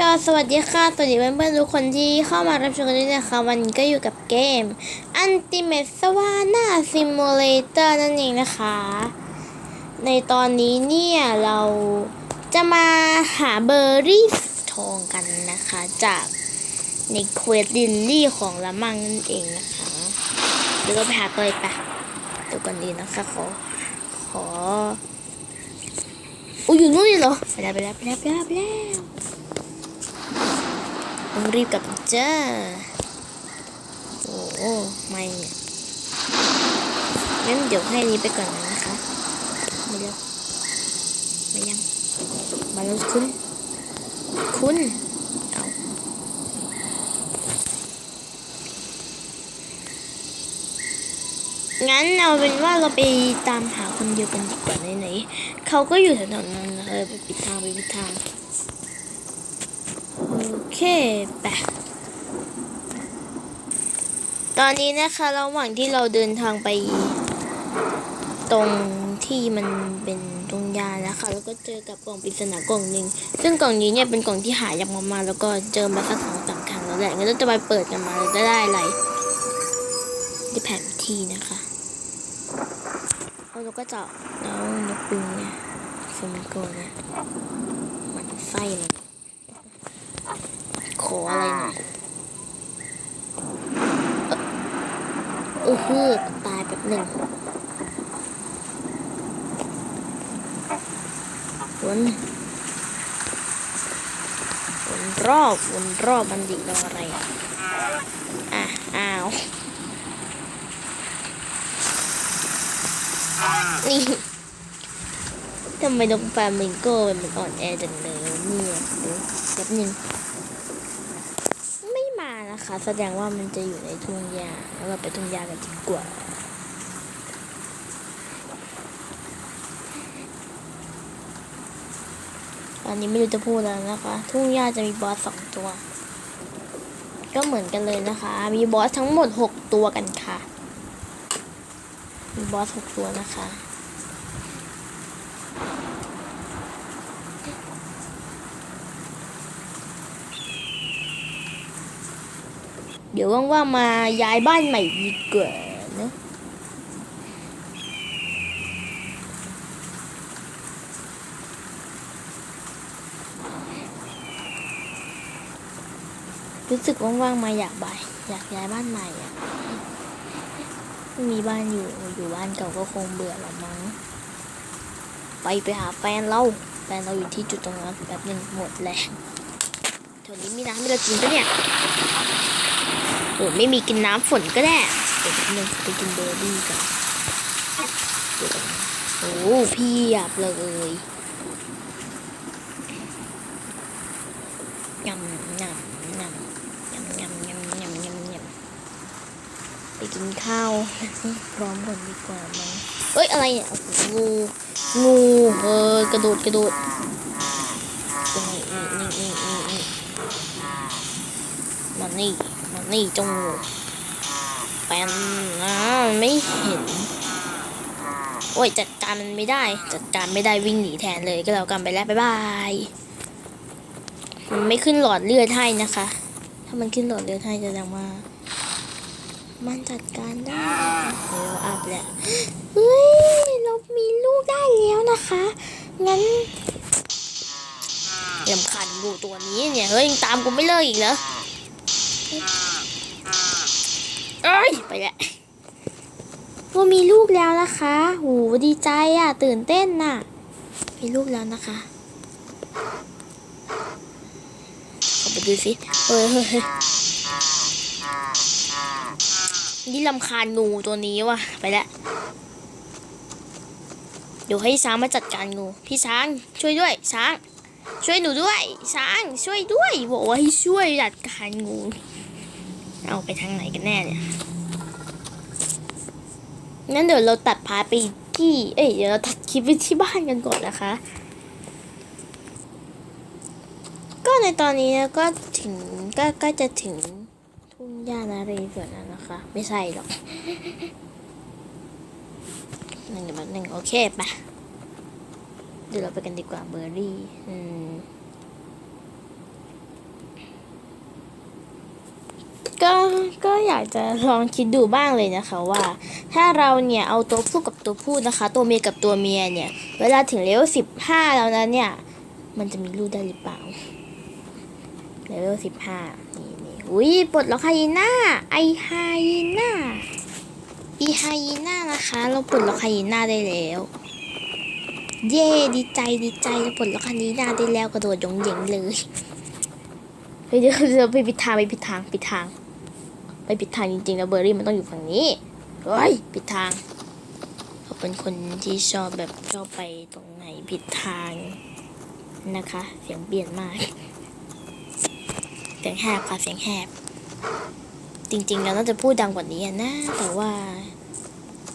ก็สวัสดีค่ะ สวัสดีเพื่อนๆทุกคนที่เข้ามารับชมกันด้วยนะคะ วันนี้ก็อยู่กับเกม Ultimate Savannah Simulator นั่นเองนะคะ ในตอนนี้เนี่ย เราจะมาหาเบอร์รี่ทองกันนะคะ จากในเควสลินลี่ของละมังนั่นเองนะคะเดี๋ยวเราไปหาตัวเลยปะเดี๋ยวก่อนดีนะคะขอ ขอ อุ้ยอยู่นู่นเลยเหรอไปแล้วไปแล้วไปแล้วไปแล้ว ต้องรีบกลับเจ้าโอ้โหไม่เนี่ยงั้นเดี๋ยวให้นี้ไปก่อนนะคะมาเร็วไมายังมาแล้วคุณ คุณเอางั้นเอาเป็นว่าเราไปตามหาคนเดียวกันดีกว่าไหนๆเขาก็อยู่แถวๆนั้นนะเออไปปิดทางไปปิดทาง เคไปตอนนี้นะคะระหว่างที่เราเดินทางไป ตรงที่มันเป็นตรงยานะคะแล้วก็เจอกับกล่องปริศนากล่องหนึ่งซึ่งกล่องนี้เนี่ยเป็นกล่องที่หายากมากๆแล้วก็เจอมาสักสองสามครั้งแล้วแหละงั้นเราจะไปเปิดกันมาเราจะได้อะไรได้แผนที่นะคะแล้วเราก็จะเอานกปิงเนี่ยฟลามิงโกเนี่ยมันไส้มันข ออะไรหน่อยเออฮือตายแบบหนึ่งวนวนรอบวนรอบมันดิเราอะไรอะอะอ้าวนี่ทำไมนกฟลามิงโก้มันอ่อนแอจังเลยวะเนี่ยเดี๋ยวแป๊บหนึงไม่มา นะคะ แสดงว่ามันจะอยู่ในทุ่งหญ้าแล้วเราไปทุ่งหญ้ากันดีกว่าอันนี้ไม่รู้จะพูดแล้วนะคะ ทุ่งหญ้าจะมีบอสสองตัว ก็เหมือนกันเลยนะคะ มีบอสทั้งหมดหกตัวกันค่ะ มีบอสหกตัวนะคะ เดี๋ยวว่างๆมาย้ายบ้านใหม่ดีกว่านะรู้สึกว่างๆมาอยากบายอยากย้ายบ้านใหม่อะไม่มีบ้านอยู่อยู่บ้านเก่าก็คงเบื่อละมั้ง ไปไปหาแฟนเราแฟนเราอยู่ที่จุดตรงนั้นแบบนึงหมดแหละแถวนี้มีน้ำให้เรกินปะเนี่ย อ้ไม่มีกินน้ำฝนก็ได้เดี๋ยวแป๊บนึงไปกินเบอร์รี่กันเดี๋ยวโอ้เพี่ยับเลยยำยำยำยำยำยำยำยำยำไปกินข้าวพร้อมกันดีกว่ามั้งเอ้ยอะไรเนี่ยโอ้โหงูงูเออกระโดดกระโดดนี่นี่นี่ นี่นี่นี่มานี่มานี่จงแปนนะไม่เห็น โอ้ย จัดการมันไม่ได้ จัดการไม่ได้วิ่งหนีแทนเลยก็แล้วกันไปแล้ว บ๊ายบาย มันไม่ขึ้นหลอดเลือดให้นะคะ ถ้ามันขึ้นหลอดเลือดให้จะแสดงว่า มันจัดการได้เดี๋ยวอัพแล้วเฮ้ยเรามีลูกได้แล้วนะคะงั้นลำคันงูตัวนี้เนี่ย เฮ้ยยังตามกูไม่เลิกอีกเหรอ เอ้ยไปแล้วว่ามีลูกแล้วนะคะโหดีใจอะ ตื่นเต้นน่ะ มีลูกแล้วนะคะข้าไปดูสิเฮ้ยเฮ้ยเฮ้ยนี่ลำคาญงูตัวนี้ว่ะ ไปแล้วเดี๋ยวให้ช้างมาจัดการงู พี่ช้างช่วยด้วยช้าง ช่วยหนูด้วยช้างช่วยด้วยบอกว่าให้ช่วยจัดการงู เอาไปทางไหนกันแน่เนี่ยงั้นเดี๋ยวเราตัดพาไปที่ เอ้ยเดี๋ยวเราตัดคลิปไปที่บ้านกันก่อนนะคะ ก็ในตอนนี้นก็ถึงก็ก็จะถึงทุ่งหญ้านาเรส่วนแล้วนะคะ ไม่ใช่หรอกหนึ่งแบบหนึ่งโอเคปะเดี๋ยวเราไปกันดีกว่าเบอร์รี่ อืม ก็ก็อยากจะลองคิดดูบ้างเลยนะคะว่า ถ้าเราเนี่ยเอาตัวผู้กับตัวผู้นะคะ ตัวเมียกับตัวเมียเนี่ย เวลาถึงเลเวลสิบห้าแล้วนะเนี่ย มันจะมีลูกได้หรือเปล่าเลเวลสิบห้านี่นี่อุ้ยปลดล็อกไฮยีน่าไอไฮยีน่าอีไฮยีน่านะคะ เราปลดล็อกไฮยีน่าได้แล้ว เย่ดีใจดีใจเราปลดล็อกไฮยีน่าได้แล้วกระโดดยงเยงเลยเฮ้ยเดี๋ยวเดี๋ยวไปผิดทางไปผิดทางผิดทาง ไปผิดทางจริงๆแล้วเบอร์รี่มันต้องอยู่ฝั่งนี้เฮ้ยผิดทางเขาเป็นคนที่ชอบแบบชอบไปตรงไหนผิดทางนะคะ เสียงเปลี่ยนมาก เสียงแหบค่ะเสียงแหบ จริงๆแล้วน่าจะพูดดังกว่านี้นะ แต่ว่า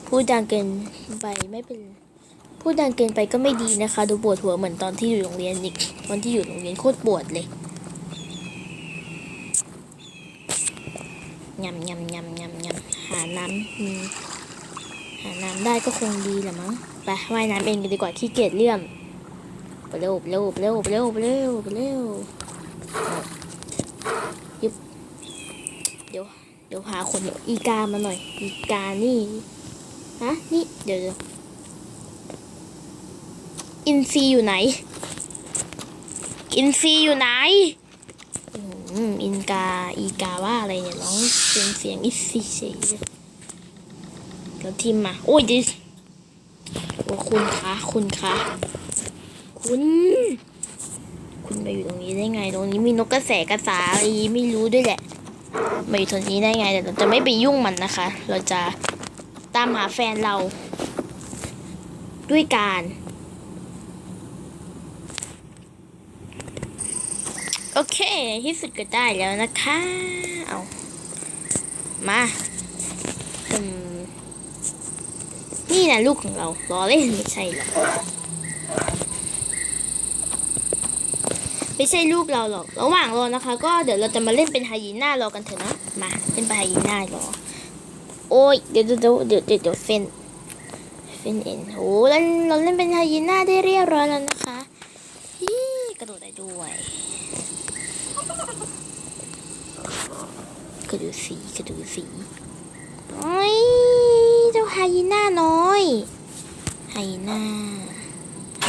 พูดดังเกินไปไม่เป็น พูดดังเกินไปก็ไม่ดีนะคะ ดูปวดหัวเหมือนตอนที่อยู่โรงเรียนอีกตอนที่อยู่โรงเรียนโคตรปวดเลย ยำยำยำยำยำหาน้ำมีหาน้ำได้ก็คงดีแหละมั้งไปว่ายน้ำเองกันดีกว่าขี้เกียจเลื่อมไปเร็วไปเร็วไปเร็วไปเร็วไปเร็วไปเร็วยึบเดี๋ยวเดี๋ยวหาคนอีกามาหน่อย อีกานี่ฮะนี่เดี๋ยวเดี๋ยวอินซีอยู่ไหน อินซีอยู่ไหน อืม อินกา อีกาว่าอะไรเนี่ยร้องเสียงเสียงอินซีเฉยแล้วทีมมา โอ้ยดิโอ้คุณคะคุณคะคุณ คุณมาอยู่ตรงนี้ได้ไง ตรงนี้มีนกกระแสกระสาอะไรไม่รู้ด้วยแหละมาอยู่ตรงนี้ได้ไงแต่เราจะไม่ไปยุ่งมันนะคะ เราจะตามหาแฟนเรา ด้วยการ โอเค ที่สุดก็ได้แล้วนะคะ เอามาอืมนี่นะลูกของเราล้อเล่นไม่ใช่หรอกไม่ใช่ลูกเราหรอก ระหว่างรอนะคะ ก็เดี๋ยวเราจะมาเล่นเป็นไฮยีน่ารอกันเถอะนะ มาเล่นเป็นไฮยีน่ารอ โอ้ยเดี๋ยวเดี๋ยวเดี๋ยวเดี๋ยวเดี๋ยวเฟนเฟนเอ็นโอ้เราเราเล่นเป็นไฮยีน่าได้เรียบร้อยแล้วนะคะฮีกระโดดได้ด้วย กระดูสีกระดูสีโอ้ยเจ้าไฮยีน่าน้อยไฮยีน่าไฮ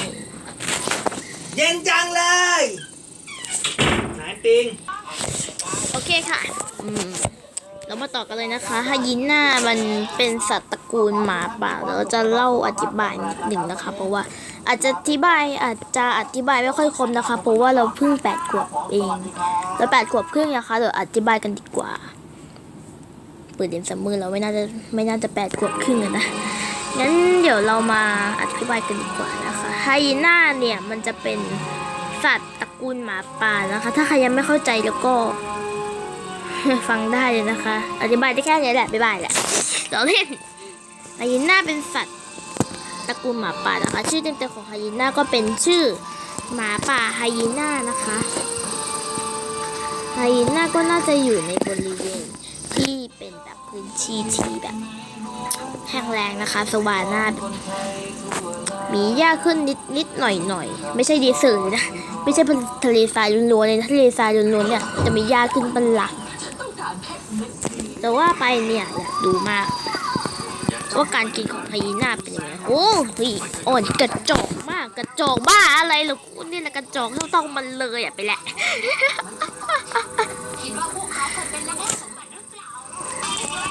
เย็นจังเลยไหนปิงโอเคค่ะ อืม เรามาต่อกันเลยนะคะไฮยีน่ามันเป็นสัตว์ตระ กูลหมาป่าแล้วเราจะเล่าอธิบายนิดหนึ่งนะคะ เพราะว่าอาจจะอธิบายอาจจะอธิบายไม่ค่อยคมนะคะ เพราะว่าเราเพิ่งแปดขวบเองแล้วแปดขวบครึ่งนะคะเดี๋ยวอธิบายกันดีกว่าเปิดเรียนสามมือเราไม่น่าจะไม่น่าจะแปดขวบครึ่งนะงั้นเดี๋ยวเรามาอธิบายกันดีกว่านะคะไฮยีน่าเนี่ยมันจะเป็นสัตว์ตระกูลหมาป่านะคะ ถ้าใครยังไม่เข้าใจแล้วก็ฟังได้เลยนะคะ อธิบายได้แค่นี้แหละ บ๊ายบายแหละเราเล่น ไฮยีน่าเป็นสัตว์ตระกูลหมาป่านะคะ ชื่อเต็มๆของไฮยีน่าก็เป็นชื่อหมาป่าไฮยีน่านะคะไฮยีน่าก็น่าจะอยู่ในบริเวณที่เป็นแบบพื้นที่ที่แบบแห้งแรงนะคะสวาน่ามีหญ้าขึ้นนิดนิดหน่อยหน่อยไม่ใช่ดีเซอร์นะไม่ใช่ทะเลทรายล้วนๆเลยนทะเลทรายล้วนๆเนี่ยจะมีหญ้าขึ้นเป็นหลักแต่ว่าไปเนี่ยอยากดูมาก ว่าการกินของไฮยีน่าเป็นยังไงโอ้เฮ้ยอ่อนกระจอกมากกระจอกบ้าอะไรเหรอคุณนี่แหละกระจอกเท่าต้องมันเลยอะไปแหละ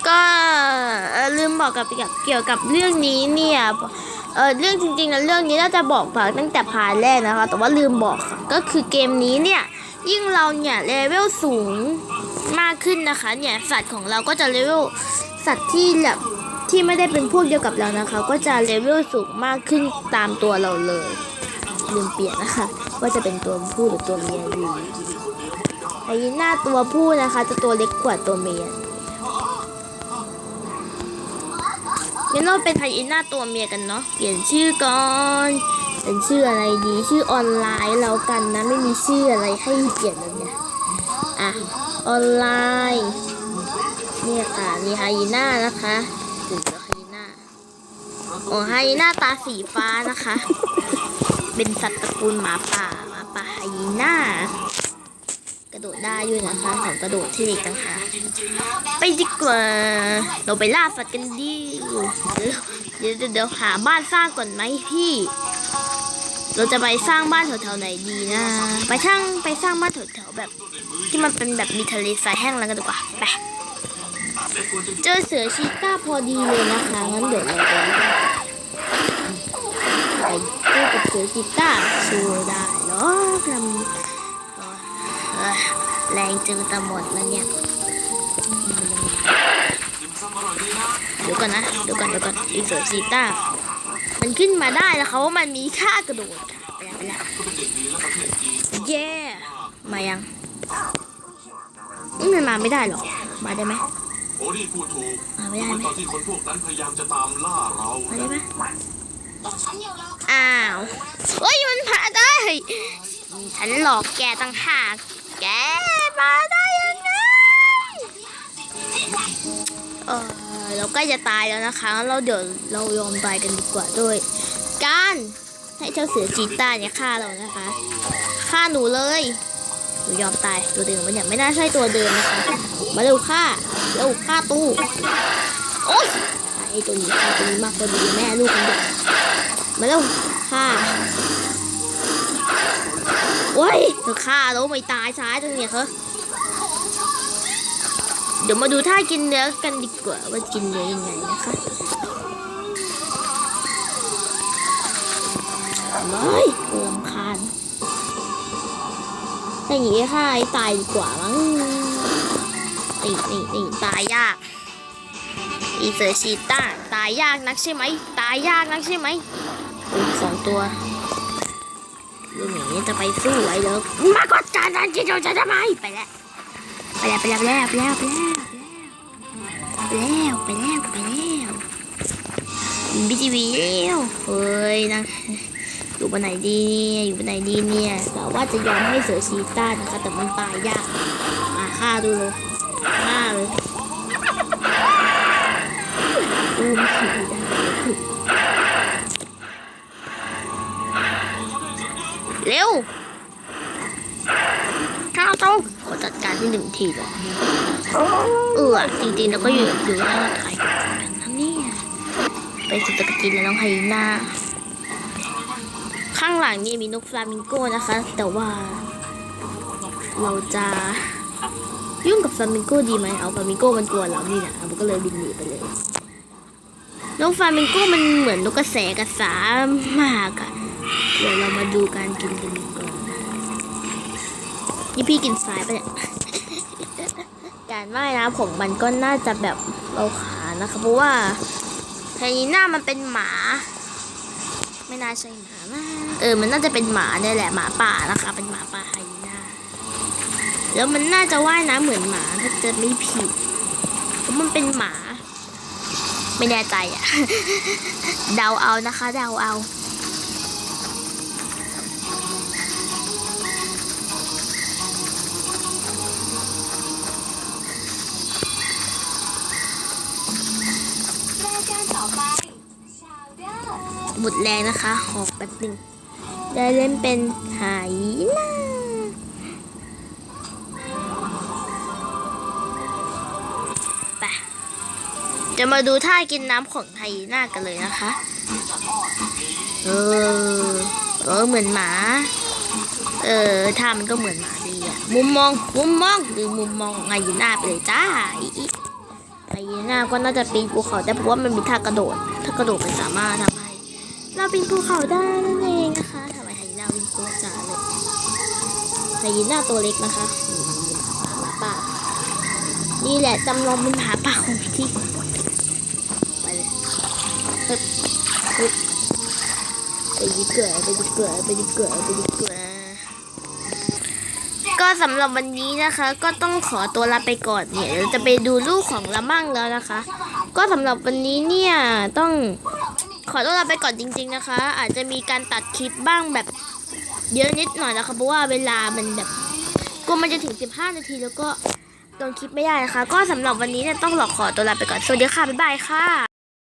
ก็เอ่อลืมบอกกับเกี่ยวกับเรื่องนี้เนี่ยเออเรื่องจริงๆนะเรื่องนี้น่าจะบอกผ่านตั้งแต่พาร์ทแรกนะคะ แต่ว่าลืมบอกค่ะก็คือเกมนี้เนี่ยยิ่งเราเนี่ยเลเวลสูงมากขึ้นนะคะ เนี่ยสัตว์ของเราก็จะเลเวลสัตว์ที่แบบ ที่ไม่ได้เป็นพวกเดียวกับเรานะคะ ก็จะเลเวลสูงมากขึ้นตามตัวเราเลยลืมเปลี่ยนนะคะ ว่าจะเป็นตัวผู้หรือตัวเมียดีไอ้หน้าตัวผู้นะคะ จะตัวเล็กกว่าตัวเมียงั้นเราเป็นไฮยีน่าตัวเมียกันเนาะเปลี่ยนชื่อก่อนเป็นชื่ออะไรดีชื่อออนไลน์แล้วกันนะไม่มีชื่ออะไรให้เปลี่ยนเลยเนี่ยอะออนไลน์เนี่ยค่ะมีไฮยีน่านะคะ ถึงแล้วไฮยีน่าอ๋อไฮยีน่าตาสีฟ้านะคะ เป็นสัตว์ตระกูลหมาป่าหมาป่าไฮยีน่ากระโดดได้ด้วยนะคะแถมกระโดดที่เหล็กต่างหาไปดีกว่า เราไปล่าสัตว์กันดีเดี๋ยวเดี๋ยวเดี๋ยวหาบ้านสร้างก่อนไหมพี่ เราจะไปสร้างบ้านแถวๆไหนดีนะ ไปช่างไปสร้างบ้านแถวๆแบบ ที่มันเป็นแบบมีทะเลทรายแห้งแล้วกันดีกว่าไป เจอเสือชีต้าพอดีเลยนะคะงั้นเดี๋ยวเราไปไปเจอกับเสือชีต้าชูได้เหรอกำเอ้ยแรงเจอตะหมดแล้วเนี่ยเดี๋ยวก่อนนะเดี๋ยวก่อนเดี๋ยวก่อนอีเสือชีต้ามันขึ้นมาได้แล้วเขาว่ามันมีค่ากระโดดค่ะไปแล้วไปล้วเย้มายังมมันมาไม่ได้หรอ มาได้ไหม โอนี่พูดถูกมาไม่ได้ไหมตอนที่คนพวกนั้นพยายามจะตามล่าเรามาได้ไหมอ้าวเฮ้ยมันมาได้ฉันหลอกแกตั้งหากแกมาได้ยังไงเออเราใกล้จะตายแล้วนะคะงั้นเราเดี๋ยวเรายอมตายกันดีกว่าด้วย การให้เจ้าเสือจีต้าเนี่ยฆ่าเรานะคะฆ่าหนูเลยห นูยอมตายตัวเดิมมันเนี่ยไม่น่าใช่ตัวเดิมนะคะ มาเร็วฆ่าเร็วฆ่าตู้โอ๊ยไอตัวนี้ฆ่าตัวนี้มากกว่าดีแม่ลูกมันเด็กมาเร็วฆ่าโอ้ยเธอฆ่าแล้วไม่ตายซ้ายตรงเนี้ยเหรอเดี๋ยวมาดูท่ากินเนื้อกันดีกว่าว่ากินเนื้อยังไงนะคะเฮ้ยเอือม อย่างนี้ฆ่าไอ้ตายดีกว่ามั้งนี่นี่นี่ตายยากอีเซอร์ชีต้าตายยากนักใช่ไหมตายยากนักใช่ไหมอุ้ยสองตัวลูกหมีจะไปสู้ไว้เลยมากดจานนั้นกินเราจะทำไมไปแล้วไปแล้วไปแล้วไปแล้วไปแล้วไปแล้วไปแล้วไปแล้วบีจีวีแล้วเฮ้ยนะ อยู่บนไหนดีเนี่ยอยู่บนไหนดีเนี่ยแต่ว่าจะยอมให้เสือชีต้านะคะแต่มันตายยากมาฆ่าดูเลยฆ่าเลยอูมขี่ได้เร็วข้าวต้องขอจัดการที่หนึ่งทีเลยเออจริงๆแล้วก็อยู่อยู่ให้เราถ่ายกันนะเนี่ยไปสุดตะกินแล้วน้องไฮน่า ข้างหลังนี่มีนกฟลามิงโก้นะคะ แต่ว่าเราจะยุ่งกับฟลามิงโก้ดีไหมเอาฟลามิงโก้มันกลัวเรานี่นะมันก็เลยบินหนีไปเลย นกฟลามิงโก้มันเหมือนนกกระแสกระสามากอะเดี๋ยวเรามาดูการกินกันดีกว่านี่พี่กินทรายไปเนี่ยการว่ายน้ำของมันก็น่าจะแบบเราขานะคะ เพราะว่าไฮยีน่ามันเป็นหมา ไม่น่าใช่หมาเออ มันน่าจะเป็นหมาเนี่ยแหละหมาป่านะคะ เป็นหมาป่าไฮน่าแล้วมันน่าจะว่ายน้ำเหมือนหมาถ้าจะไม่ผิดเพราะมันเป็นหมา ไม่แน่ใจอะเดาเอานะคะ เดาเอา หมดแรงนะคะหอกแป๊บนึงได้เล่นเป็นไหายนาไปจะมาดูท่ากินน้ำของไฮยีน่ากันเลยนะคะ เออ เออเหมือนหมา เออท่ามันก็เหมือนหมาดีอะมุมมอง มุมมองหรือมุมมองของไฮยีน่าไปเลยจ้าไฮยีน่าก็น่าจะปีนภูเขาได้เพราะว่ามันมีท่ากระโดด ถ้ากระโดดมันสามารถทำใเราปีนภูเขาได้นั่นเองนะคะทำไมไฮยีน่าวิ่งโคตรจ๋าเลยไฮยีน่าตัวเล็กนะคะนี่หมาป่านี่แหละจำลองเป็นหมาป่าของที่ไปเลยฮึบฮึบไปดีกว่าไปดีกว่าไปดีกว่าไปดีกว่าก็สำหรับวันนี้นะคะ ก็ต้องขอตัวลาไปก่อนเนี่ยเดี๋ยวจะไปดูลูกของละมั่งแล้วนะคะ ก็สำหรับวันนี้เนี่ยต้อง ขอตัวลาไปก่อนจริง ๆนะคะ อาจจะมีการตัดคลิปบ้างแบบเยอะนิดหน่อยนะคะเพราะว่าเวลามันแบบกลัวมันจะถึง 15 นาทีแล้วก็ลงคลิปไม่ได้นะคะ ก็สำหรับวันนี้เนี่ยต้องหลอกขอตัวลาไปก่อน สวัสดีค่ะ บ๊ายบายค่ะ